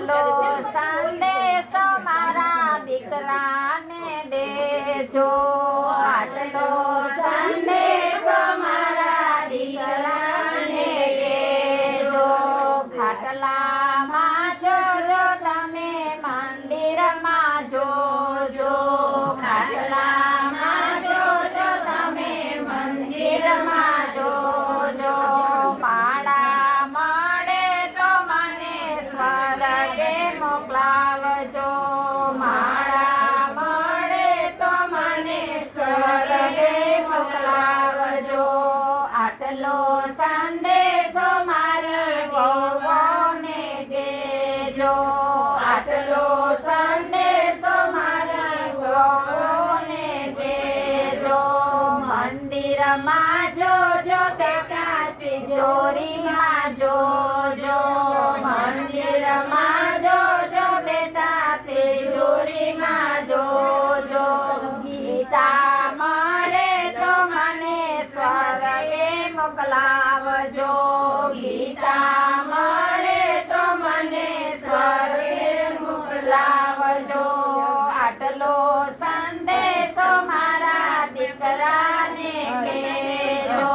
આટલો સંદેશો મારા દીકરાને દેજો. માળા મળે તો મને મોકલાવજો. આટલો સંદેશો મારી વહુઓને દેજો. આટલો સંદેશો મારી વહુઓને દેજો. મંદિરમાં જોજો બેટા તિજોરીમાં મોકલાવજો ગીતા મળે તો મને સ્વર્ગે આટલો સંદેશો મારા દીકરાને કહેજો.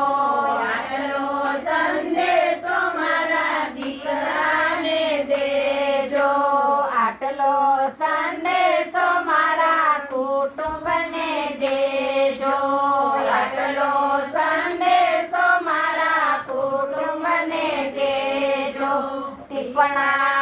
આટલો સંદેશો મારા દીકરાને દેજો. આટલો સંદેશો 关啦。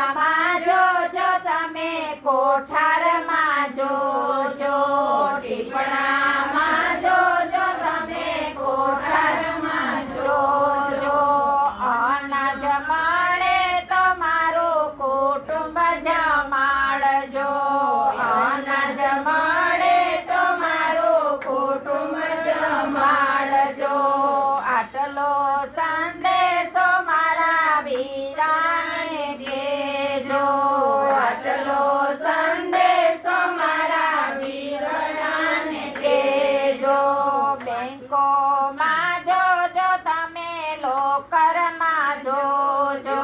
બેંકોમાં જોજો તમે લોકરમાં જોજો.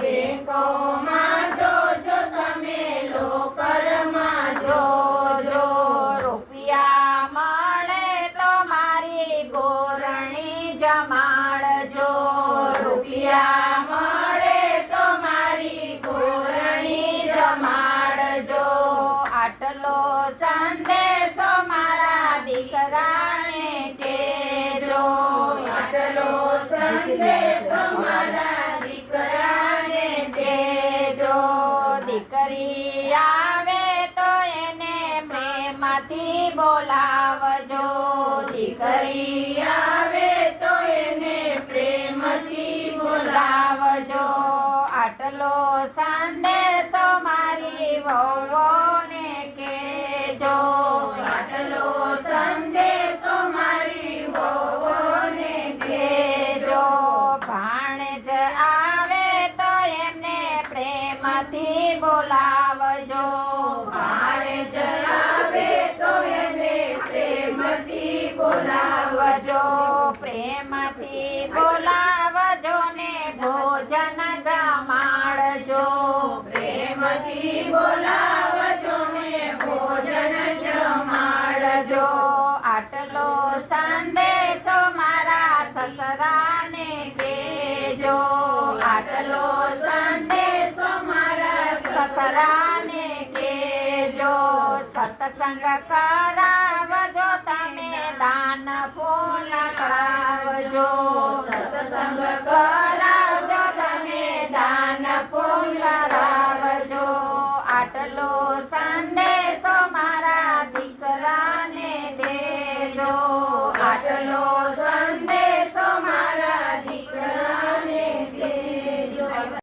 બેંકોમાં જોજો તમે લોકરમાં જોજો. રૂપિયા મળે તો મારી ગોરણી જમાડજો. રૂપિયા મળે તો મારી ગોરણી જમાડજો. આટલો સંદેશો મારા દીકરાને દીકરી આવે તો એને પ્રેમથી બોલાવજો. દીકરી આવે તો એને પ્રેમથી બોલાવજો. આટલો સંદેશો મારી વહુઓને પ્રેમથી બોલાવજો. ભાણેજ જણાવે તો એને પ્રેમથી બોલાવજો. પ્રેમથી બોલાવજો ને ભોજન જમાડજો. પ્રેમથી બોલાવજો ને ભોજન જમાડજો. આટલો સંદેશો મારા સસરાને કેજો આટલો સંદેશો સત્સંગ કરાવજો તમે દાન પૂર્ણ કરાવજો.